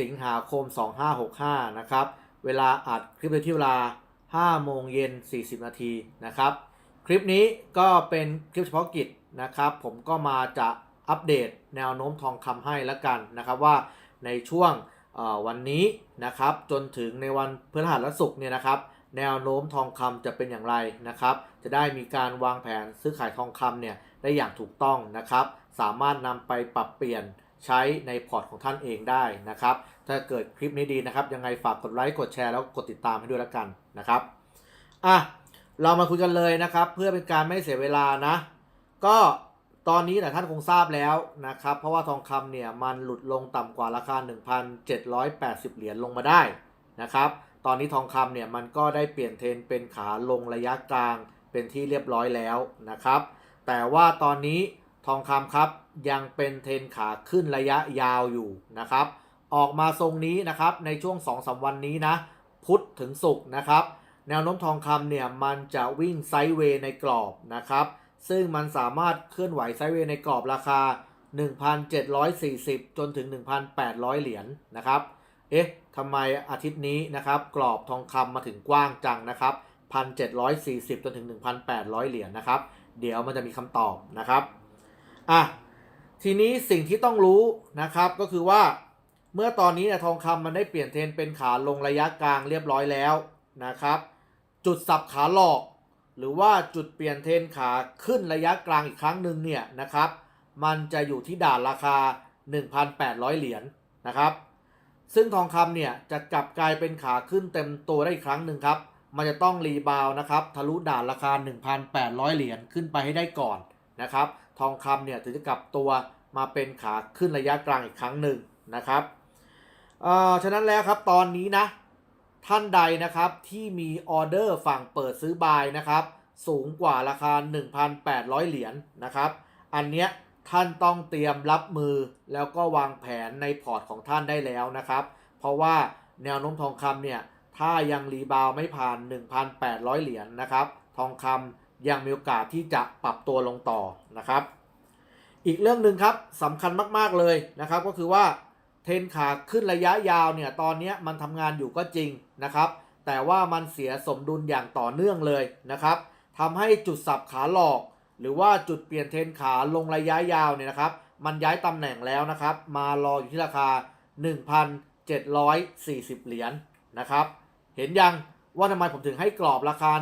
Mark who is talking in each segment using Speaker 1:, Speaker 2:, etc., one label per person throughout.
Speaker 1: สิงหาคม 2565 นะครับ เวลาอัดคลิปในที่เวลา 5 โมงเย็น 40 นาทีนะครับ คลิปนี้ก็เป็นคลิปเฉพาะกิจนะครับ ผมก็มาจะอัปเดตแนวโน้มทองคำให้แล้วกันนะครับว่าในช่วงวันนี้นะครับจนถึงในวันพฤหัสและศุกร์เนี่ยนะครับ แนวโน้มทองคำจะเป็นอย่างไรนะครับ จะได้มีการวางแผนซื้อขายทองคำเนี่ยได้อย่างถูกต้องนะครับ สามารถนำไปปรับเปลี่ยน ใช้ในพอร์ตของท่านเองได้นะครับ ถ้าเกิดคลิปนี้ดีนะครับ ยังไงฝากกดไลค์กดแชร์แล้วกดติดตามให้ด้วยแล้วกันนะครับอะเรามาคุยกันเลยนะครับ เพื่อเป็นการไม่เสียเวลานะ ก็ตอนนี้แต่ท่านคงทราบแล้วนะครับ เพราะว่าทองคำเนี่ยมันหลุดลงต่ำกว่าราคา 1,780 เหรียญลงมาได้นะครับ ตอนนี้ทองคำเนี่ยมันก็ได้เปลี่ยนเทรนเป็นขาลงระยะกลางเป็นที่เรียบร้อยแล้วนะครับ แต่ว่าตอนนี้ ทองคำครับยังเป็นเทรนขาขึ้นระยะยาวอยู่นะครับ ออกมาทรงนี้นะครับในช่วง 2-3วันนี้นะ พุธถึงศุกร์นะครับ แนวโน้มทองคำเนี่ยมันจะวิ่งไซด์เวย์ในกรอบนะครับ ซึ่งมันสามารถเคลื่อนไหวไซด์เวย์ในกรอบราคา 1,740 จนถึง 1,800 เหรียญนะครับ เอ๊ะทำไมอาทิตย์นี้นะครับ กรอบทองคำมาถึงกว้างจังนะครับ 1,740 จนถึง 1,800 เหรียญนะครับ เดี๋ยวมันจะมีคำตอบนะครับ อะทีนี้สิ่งที่ต้องรู้นะครับก็คือว่าเมื่อตอนนี้เนี่ยทองคำมันได้เปลี่ยนเทรนเป็นขาลงระยะกลางเรียบร้อยแล้วนะครับ จุดสับขาหลอก หรือว่าจุดเปลี่ยนเทรนขาขึ้นระยะกลางอีกครั้งหนึ่งเนี่ยนะครับ มันจะอยู่ที่ด่านราคา 1,800 เหรียญนะครับ ซึ่งทองคำเนี่ยจะกลับกลายเป็นขาขึ้นเต็มตัวได้อีกครั้งหนึ่งครับ มันจะต้องรีบาวนะครับ ทะลุด่านราคา 1,800 เหรียญขึ้นไปให้ได้ก่อนนะครับ ทองคำเนี่ยถึงจะกลับตัวมาเป็นขาขึ้นระยะกลางอีกครั้งหนึ่งนะครับเอ่อฉะนั้นแล้วครับตอนนี้นะ ท่านใดนะครับที่มีออเดอร์ฝั่งเปิดซื้อบายนะครับ สูงกว่าราคา 1,800 เหรียญนะครับ อันเนี้ยท่านต้องเตรียมรับมือแล้วก็วางแผนในพอร์ตของท่านได้แล้วนะครับ เพราะว่าแนวโน้มทองคำเนี่ย ถ้ายังรีบาวด์ไม่ผ่าน 1,800 เหรียญนะครับ ทองคำ ยังมีโอกาสที่จะปรับตัวลงต่อนะครับ อีกเรื่องหนึ่งครับสำคัญมากๆเลยนะครับ ก็คือว่าเทนขาขึ้นระยะยาวเนี่ยตอนนี้มันทำงานอยู่ก็จริงนะครับ แต่ว่ามันเสียสมดุลอย่างต่อเนื่องเลยนะครับทำให้จุดสับขาหลอก หรือว่าจุดเปลี่ยนเทนขาลงระยะยาวเนี่ยนะครับ มันย้ายตำแหน่งแล้วนะครับ มารออยู่ที่ราคา 1,740 เหรียญนะครับ เห็นยังว่าทำไมผมถึงให้กรอบราคา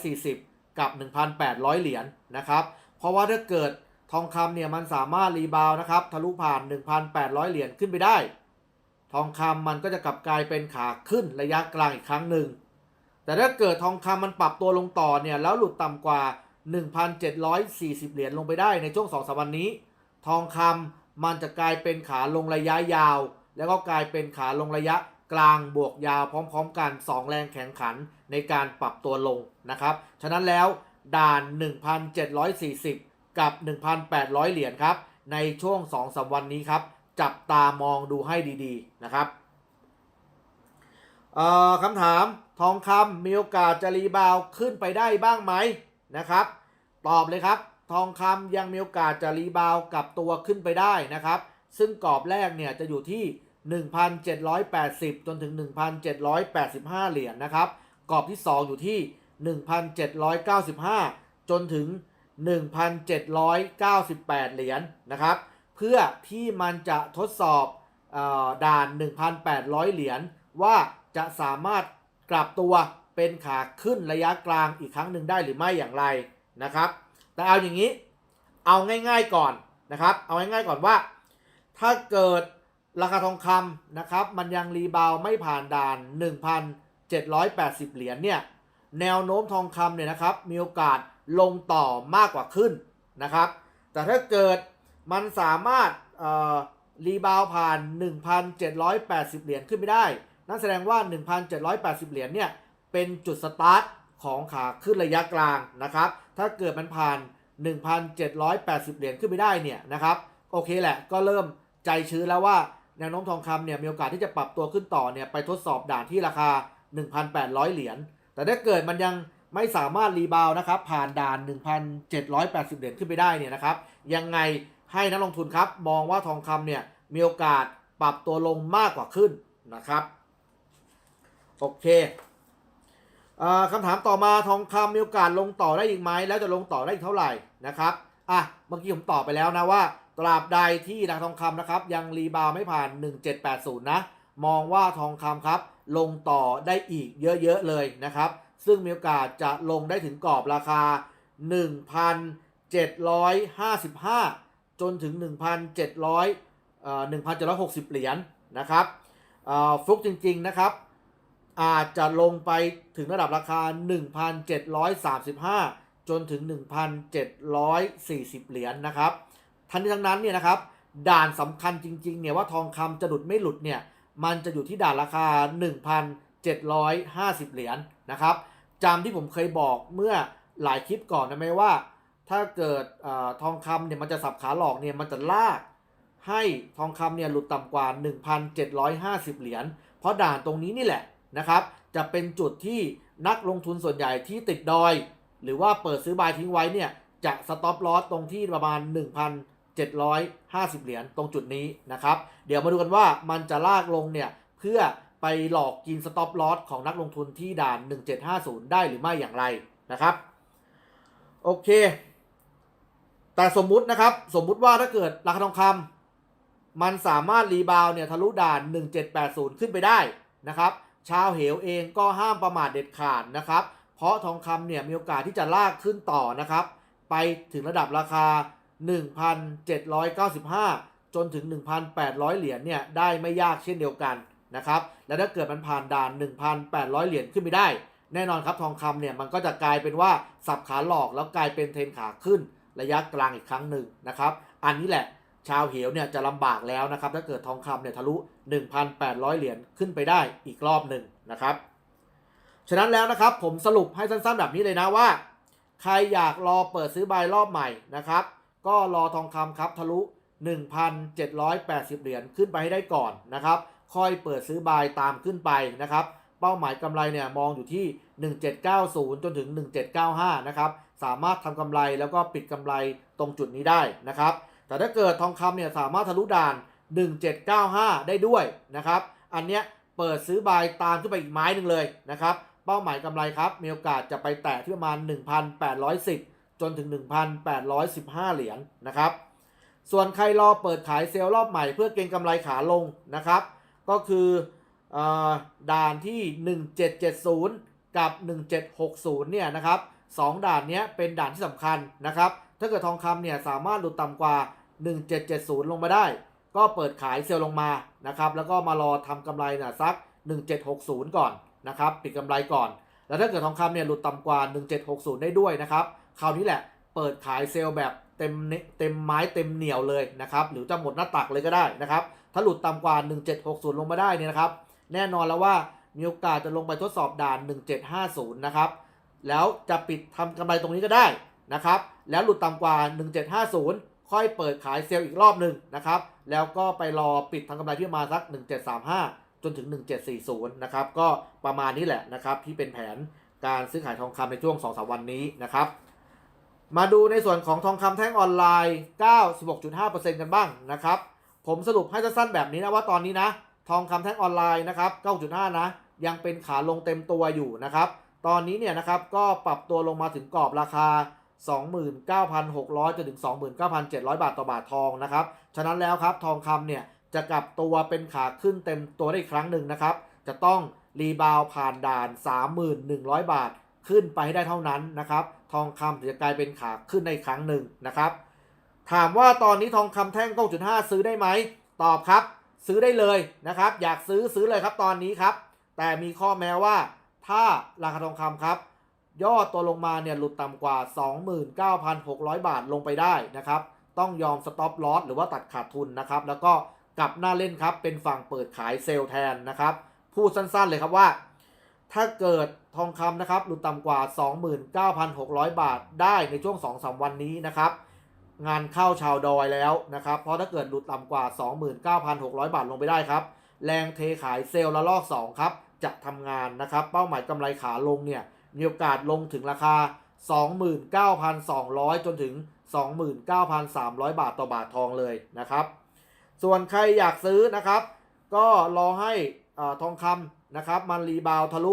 Speaker 1: 1,740 กับ 1,800 เหรียญนะครับ เพราะว่าถ้าเกิดทองคำเนี่ยมันสามารถรีบาวด์นะครับทะลุผ่าน 1,800 เหรียญขึ้นไปได้ ทองคำมันก็จะกลับกลายเป็นขาขึ้นระยะกลางอีกครั้งหนึ่ง แต่ถ้าเกิดทองคำมันปรับตัวลงต่อเนี่ยแล้วหลุดต่ำกว่า 1,740 เหรียญลงไปได้ในช่วง2อสวันนี้ ทองคำมันจะกลายเป็นขาลงระยะยาว แล้วก็กลายเป็นขาลงระยะ กลางบวกยาวพร้อมๆกัน 2 แรงแข่งขันในการปรับตัวลงนะครับ ฉะนั้นแล้วด่าน 1,740 กับ 1,800 เหรียญครับ ในช่วง2-3วันนี้ครับ จับตามองดูให้ดีๆนะครับเอ่อคำถามทองคำมีโอกาสจะรีบาวขึ้นไปได้บ้างไหมนะครับ ตอบเลยครับ ทองคำยังมีโอกาสจะรีบาวกลับตัวขึ้นไปได้นะครับ ซึ่งกรอบแรกเนี่ยจะอยู่ที่ 1,780 จนถึง 1,785 เหรียญนะครับ กรอบที่ 2 อยู่ที่ 1,795 จนถึง 1,798 เหรียญนะครับ เพื่อที่มันจะทดสอบออด่าน 1,800 เหรียญว่าจะสามารถกลับตัวเป็นขาขึ้นระยะกลางอีกครั้งหนึ่งได้หรือไม่อย่างไรนะครับ แต่เอาอย่างนี้ เอาง่ายๆก่อนนะครับ เอาง่ายๆก่อนว่า ถ้าเกิด ราคาทองคำนะครับ มันยังรีบาวไม่ผ่านด่าน 1,780 เหรียญเนี่ย แนวโน้มทองคำเนี่ยนะครับ มีโอกาสลงต่อมากกว่าขึ้นนะครับ แต่ถ้าเกิดมันสามารถเอ่อรีบาวผ่าน 1,780 เหรียญขึ้นไม่ได้ นั่นแสดงว่า 1,780 เหรียญเนี่ย เป็นจุดสตาร์ทของขาขึ้นระยะกลางนะครับ ถ้าเกิดมันผ่าน 1,780 เหรียญขึ้นไปได้เนี่ยนะครับ โอเคแหละ ก็เริ่มใจชื้นแล้วว่า แนวโน้มทองคำเนี่ยมีโอกาสที่จะปรับตัวขึ้นต่อเนี่ยไปทดสอบด่านที่ราคา 1,800 เหรียญ แต่ถ้าเกิดมันยังไม่สามารถรีบาวนะครับผ่านด่าน 1,780 เหรียญขึ้นไปได้เนี่ยนะครับ ยังไงให้นักลงทุนครับ มองว่าทองคำเนี่ยมีโอกาสปรับตัวลงมากกว่าขึ้นนะครับ โอเคอคำถามต่อมาทองคำมีโอกาสลงต่อได้อีกไหมแล้วจะลงต่อได้อีกเท่าไหร่นะครับอะเมื่อกี้ผมตอบไปแล้วนะว่า ตราบใดที่ราคาทองคำนะครับ ยังรีบาวไม่ผ่าน 1780 นะ มองว่าทองคำครับ ลงต่อได้อีกเยอะ ๆ เลยนะครับ ซึ่งมีโอกาสจะลงได้ถึงกรอบราคา 1,755 จนถึง 1,700เอ่อ1,760 เหรียญนะครับฟลุกจริง ๆ นะครับ อาจจะลงไปถึงระดับราคา 1,735 จนถึง 1,740 เหรียญนะครับ ทั้งนี้ทั้งนั้นเนี่ยนะครับด่านสำคัญจริงๆเนี่ยว่าทองคำจะหลุดไม่หลุดเนี่ยมันจะอยู่ที่ด่านราคา 1,750 เหรียญนะครับจำที่ผมเคยบอกเมื่อหลายคลิปก่อนนะไหมว่า ถ้าเกิดอทองคำเนี่ยมันจะสับขาหลอกเนี่ยมันจะลากให้ทองคำเนี่ยหลุดต่ำกว่า 1,750 เหรียญ เพราะด่านตรงนี้นี่แหละนะครับ จะเป็นจุดที่นักลงทุนส่วนใหญ่ที่ติดดอย หรือว่าเปิดซื้อบายทิ้งไว้เนี่ยจะสต็อปลอสตรงที่ประมาณ 750 เหรียญตรงจุดนี้นะครับ เดี๋ยวมาดูกันว่ามันจะลากลงเนี่ย เพื่อไปหลอกกินสต็อปลอสของนักลงทุนที่ด่าน 1750 ได้หรือไม่อย่างไรนะครับ โอเค แต่สมมุตินะครับ สมมุติว่าถ้าเกิดราคาทองคำมันสามารถรีบาวเนี่ยทะลุด่าน 1780 ขึ้นไปได้นะครับ ชาวเหวเองก็ห้ามประมาทเด็ดขาดนะครับ เพราะทองคำเนี่ยมีโอกาสที่จะลากขึ้นต่อนะครับ ไปถึงระดับราคา 1,795 จนถึง 1,800 เหรียญเนี่ยได้ไม่ยากเช่นเดียวกันนะครับ และถ้าเกิดมันผ่านด่าน 1,800 เหรียญขึ้นไปได้ แน่นอนครับทองคำเนี่ยมันก็จะกลายเป็นว่าสับขาหลอกแล้วกลายเป็นเทนขาขึ้นระยะกลางอีกครั้งหนึ่งนะครับ อันนี้แหละชาวเหวเนี่ยจะลำบากแล้วนะครับ ถ้าเกิดทองคำเนี่ยทะลุ 1,800 เหรียญขึ้นไปได้อีกรอบหนึ่งนะครับ ฉะนั้นแล้วนะครับผมสรุปให้สั้นๆแบบนี้เลยนะว่า ใครอยากรอเปิดซื้อบายรอบใหม่นะครับ ก็รอทองคำครับทะลุ 1,780 เหรียญขึ้นไปให้ได้ก่อนนะครับ ค่อยเปิดซื้อบายตามขึ้นไปนะครับ เป้าหมายกำไรเนี่ยมองอยู่ที่ 1790 จนถึง 1795 นะครับ สามารถทำกำไรแล้วก็ปิดกำไรตรงจุดนี้ได้นะครับ แต่ถ้าเกิดทองคำเนี่ยสามารถทะลุด่าน 1795 ได้ด้วยนะครับ อันเนี้ยเปิดซื้อบายตามขึ้นไปอีกไม้หนึ่งเลยนะครับ เป้าหมายกำไรครับมีโอกาสจะไปแตะที่ประมาณ 1,810 จนถึง 1,815 เหรียญนะครับ ส่วนใครรอเปิดขายเซลล์รอบใหม่เพื่อเก็งกำไรขาลงนะครับ ก็คืออด่านที่ 1770 กับ 1760 เนี่ยนะครับสองด่านนี้เป็นด่านที่สำคัญนะครับ ถ้าเกิดทองคำเนี่ยสามารถหลุดต่ำกว่า 1770 ลงมาได้ ก็เปิดขายเซลล์ลงมานะครับ แล้วก็มารอทำกำไรนะสัก 1760 ก่อนนะครับ ปิดกำไรก่อน แล้วถ้าเกิดทองคำเนี่ยหลุดต่ำกว่า 1760 ได้ด้วยนะครับ คราวนี้แหละ เปิดขายเซลล์แบบเต็มเต็มไม้เต็มเหนียวเลยนะครับหรือจะหมดหน้าตักเลยก็ได้นะครับถ้าหลุดต่ำกว่า 1760 ลงมาได้เนี่ยนะครับ แน่นอนแล้วว่ามีโอกาสจะลงไปทดสอบด่าน 1750 นะครับ แล้วจะปิดทำกำไรตรงนี้ก็ได้นะครับ แล้วหลุดต่ำกว่า 1750 ค่อยเปิดขายเซลล์อีกรอบหนึ่งนะครับ แล้วก็ไปรอปิดทำกำไรที่มาสัก 1735 จนถึง 1740 นะครับ ก็ประมาณนี้แหละนะครับที่เป็นแผนการซื้อขายทองคำในช่วง 2-3 วันนี้นะครับ มาดูในส่วนของทองคำแท่งออนไลน์ 96.5%กันบ้างนะครับ ผมสรุปให้สั้นๆแบบนี้นะว่าตอนนี้นะ ทองคำแท่งออนไลน์นะครับ 9.5 นะ ยังเป็นขาลงเต็มตัวอยู่นะครับ ตอนนี้เนี่ยนะครับก็ปรับตัวลงมาถึงกรอบราคา 29,600จนถึง 29,700 บาทต่อบาททองนะครับ ฉะนั้นแล้วครับทองคำเนี่ยจะกลับตัวเป็นขาขึ้นเต็มตัวได้อีกครั้งหนึ่งนะครับ จะต้องรีบาวผ่านด่าน 3,100 บาทขึ้นไปให้ได้เท่านั้นนะครับ ทองคำถึงจะกลายเป็นขาขึ้นในครั้งหนึ่งนะครับ ถามว่าตอนนี้ทองคำแท่ง 9.5 ซื้อได้ไหม ตอบครับ ซื้อได้เลยนะครับ อยากซื้อซื้อเลยครับตอนนี้ครับ แต่มีข้อแม้ว่า ถ้าราคาทองคำครับ ย่อตัวลงมาเนี่ยหลุดต่ำกว่า 29,600 บาทลงไปได้นะครับ ต้องยอมสต็อปลอสหรือว่าตัดขาดทุนนะครับ แล้วก็กลับหน้าเล่นครับ เป็นฝั่งเปิดขายเซลล์แทนนะครับ พูดสั้นๆเลยครับว่า ถ้าเกิด ทองคำนะครับหลุดต่ำกว่า 29,600 บาทได้ในช่วง 2-3 วันนี้นะครับ งานเข้าชาวดอยแล้วนะครับ เพราะถ้าเกิดหลุดต่ำกว่า 29,600 บาทลงไปได้ครับ แรงเทขายเซลล์ละลอก 2 ครับ จะทำงานนะครับ เป้าหมายกำไรขาลงเนี่ย มีโอกาสลงถึงราคา 29,200 จนถึง 29,300 บาทต่อบาททองเลยนะครับ ส่วนใครอยากซื้อนะครับ ก็รอให้อทองคำนะครับ มันรีบาวทะลุ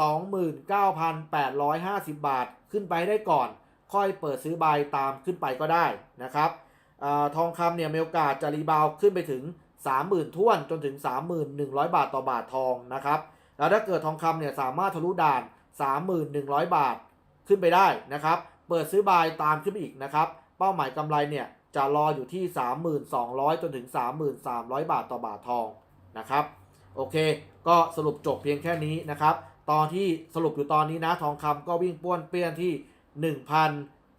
Speaker 1: 29,850 บาทขึ้นไปได้ก่อน ค่อยเปิดซื้อบายตามขึ้นไปก็ได้นะครับอทองคำเนี่ยมีโอกาสจะรีบาวขึ้นไปถึง 30,000ท้วนจนถึง 3,100 บาทต่อบาททองนะครับ แล้วถ้าเกิดทองคำเนี่ยสามารถทะลุด่าน 3,100 บาทขึ้นไปได้นะครับ เปิดซื้อบายตามขึ้นไปอีกนะครับ เป้าหมายกำไรเนี่ยจะรออยู่ที่ 3,200 จนถึง 3,300 บาทต่อบาททองนะครับ โอเค ก็สรุปจบเพียงแค่นี้นะครับ ตอนที่สรุปอยู่ตอนนี้นะทองคำก็วิ่งป้วนเปี้ยนที่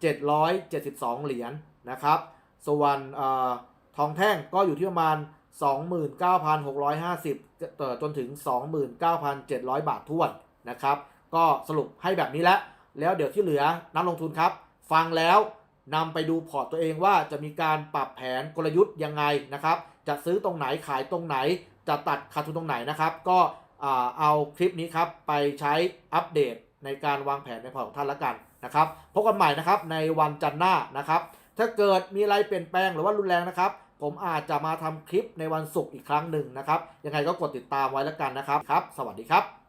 Speaker 1: 1,772 เหรียญนะครับ ส่วนออทองแท่งก็อยู่ที่ประมาณ 29,650เอ่อจนถึง 29,700 บาทท้วนนะครับ ก็สรุปให้แบบนี้แล้ว แล้วเดี๋ยวที่เหลือนักลงทุนครับ ฟังแล้วนำไปดูพอร์ตตัวเองว่าจะมีการปรับแผนกลยุทธ์ยังไงนะครับ จะซื้อตรงไหนขายตรงไหน จะตัดขาดทุนตรงไหนนะครับ ก็ เอาคลิปนี้ครับไปใช้อัปเดตในการวางแผนในพอร์ตของท่านละกันนะครับพบกันใหม่นะครับในวันจันทร์หน้านะครับ ถ้าเกิดมีอะไรเปลี่ยนแปลงหรือว่ารุนแรงนะครับ ผมอาจจะมาทำคลิปในวันศุกร์อีกครั้งหนึ่งนะครับ ยังไงก็กดติดตามไว้แล้วกันนะครับครับ สวัสดีครับ